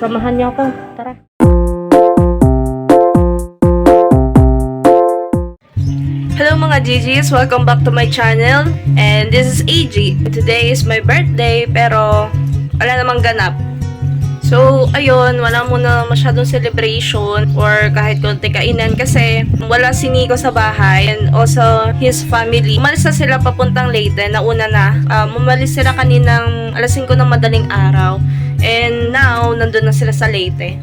Samahan niyo ako. Tara. Hello mga GGs! Welcome back to my channel. And this is AG. Today is my birthday pero wala namang ganap. So, ayun, wala muna masyadong celebration or kahit konti kainan kasi wala si Nico sa bahay and also his family. Umalis na sila papuntang Leyte, nauna na. Um, umalis sila kaninang alas 5 ng madaling araw and now, nandun na sila sa Leyte.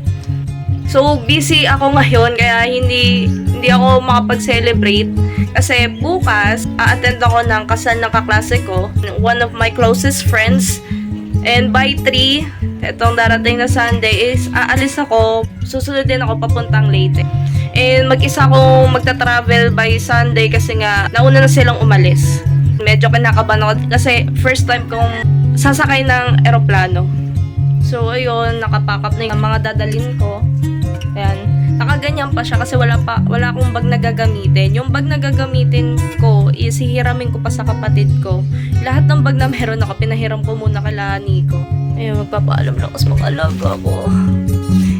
So, busy ako ngayon kaya hindi hindi ako makapag-celebrate kasi bukas a-attend ako ng kasal ng kaklase ko, one of my closest friends. And by 3, etong darating na Sunday is aalis ako, susunod din ako papuntang Leyte. And mag-isa akong magta-travel by Sunday kasi nga nauna na silang umalis. Medyo kinakabahan ako kasi first time kong sasakay ng eroplano. So, ayun, nakapakap na yung mga dadalin ko. Ayan. Nakaganyan pa siya kasi wala pa wala akong bag na gagamitin. Yung bag na gagamitin ko is ko pa sa kapatid ko. Lahat ng bag na meron ako, pinahiram ko muna kala Nico. Ayun, magpapaalam lang kasi mag-alaga ako.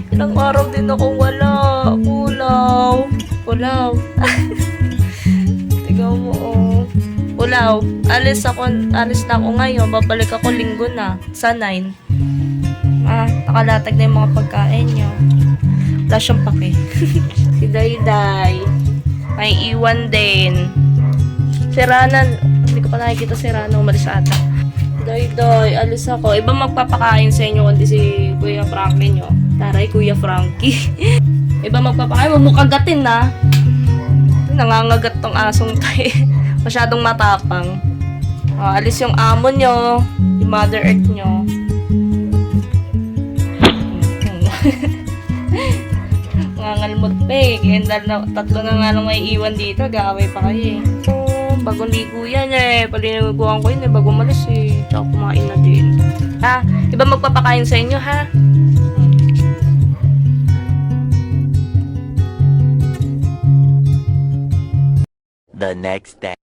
Ilang araw din akong wala. Kulaw. Kulaw. Tigaw mo, oh. Kulaw. Alis ako, alis na ako ngayon. Babalik ako linggo na. Sa 9. Ah, nakalatag na yung mga pagkain niyo. Wala siyang pake. si Dayday. May iwan din. Si Rana, hindi ko pa nakikita si Rana, umalis ata. Dayday, alis ako. Iba magpapakain sa inyo kundi si Kuya Frankie nyo. Taray, Kuya Frankie. Iba magpapakain, huwag mo kagatin na. Nangangagat tong asong tayo. Masyadong matapang. Ah, alis yung amo nyo, yung Mother Earth nyo. Nangangalmot pa eh. Kaya tatlo na nga lang may iwan dito, gaway pa kayo eh. So, bagong ligo yan eh. Paliniguan ko yun eh, bago malis eh. Tsaka kumain na din. Ah, iba magpapakain sa inyo ha? the next day.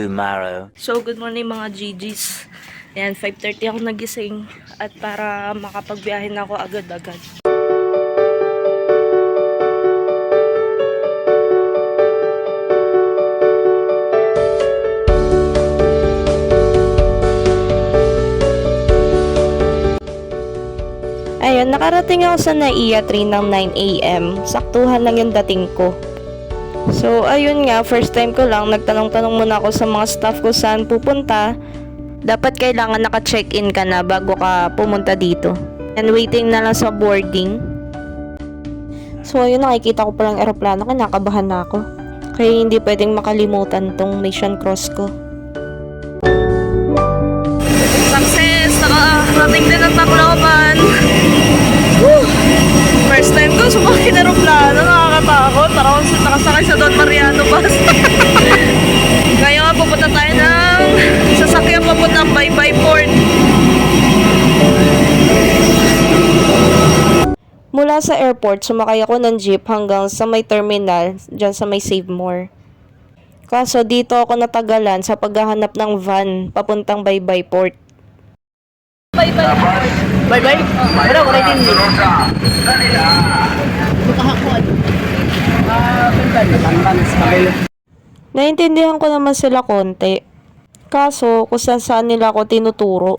Tomorrow. So, good morning mga GGs. Ayan, 5.30 ako nagising at para makapagbiyahe na ako agad-agad. Ayun, nakarating ako sa NAIA train ng 9am. Saktuhan lang yung dating ko. So, ayun nga, first time ko lang, nagtanong-tanong muna ako sa mga staff ko saan pupunta. Dapat kailangan naka-check-in ka na bago ka pumunta dito. And waiting na lang sa boarding. So, ayun, nakikita ko palang aeroplano, kinakabahan na ako. Kaya hindi pwedeng makalimutan tong mission cross ko. Success! Nakarating din ang Tacloban! Woo! First time ko sumakay ng aeroplano, nakakatakot. Parang ako nakasakay sa Don Mariano bus. Ngayon, pupunta tayo ng sasakyan papuntang Baybay Port. Mula sa airport, sumakay ako ng jeep hanggang sa may terminal, dyan sa may Save More. Kaso dito ako natagalan sa paghahanap ng van papuntang Baybay Port. Baybay Port. Baybay? Wala, wala din. Naintindihan ko naman sila konti. Kaso, kung saan saan nila ako tinuturo.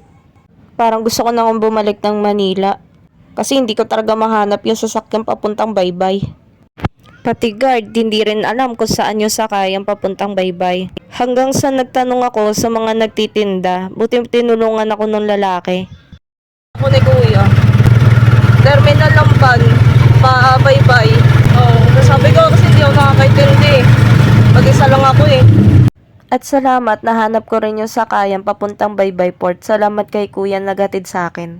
Parang gusto ko nang bumalik ng Manila. Kasi hindi ko talaga mahanap yung sasakyan papuntang baybay. Pati guard, hindi rin alam kung saan yung sakayang papuntang baybay. Hanggang sa nagtanong ako sa mga nagtitinda, buti tinulungan ako ng lalaki. Ako ni Kuya. Terminal ng van, pa baybay. Oh, sabi ko kasi hindi ako nakakaintindi. Mag-isa lang ako eh. At salamat, nahanap ko rin yung sakayan papuntang Baybay Port. Salamat kay kuya nagatid sa akin.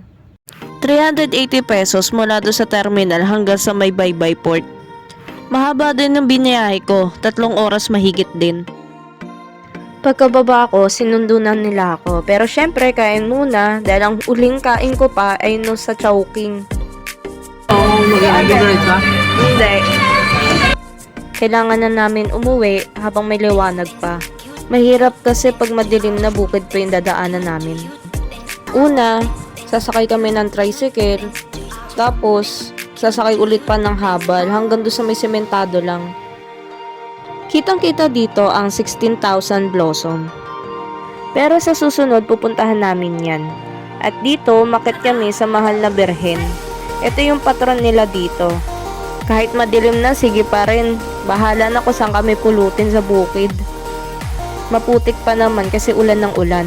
380 pesos mula do sa terminal hanggang sa may Baybay Port. Mahaba din yung biniyahe ko, tatlong oras mahigit din. Pagkababa ko, sinundunan nila ako. Pero syempre, kain muna dahil ang uling kain ko pa ay no sa Chowking. Oo, mag-i-diretso ka? Mm, hindi. Kailangan na namin umuwi habang may liwanag pa. Mahirap kasi pag madilim na bukid pa yung dadaanan namin. Una, sasakay kami ng tricycle. Tapos, sasakay ulit pa ng habal hanggang doon sa may sementado lang. Kitang-kita dito ang 16,000 blossom. Pero sa susunod, pupuntahan namin yan. At dito, makit kami sa mahal na berhen. Ito yung patron nila dito. Kahit madilim na, sige pa rin. Bahala na kung saan kami pulutin sa bukid. Maputik pa naman kasi ulan ng ulan.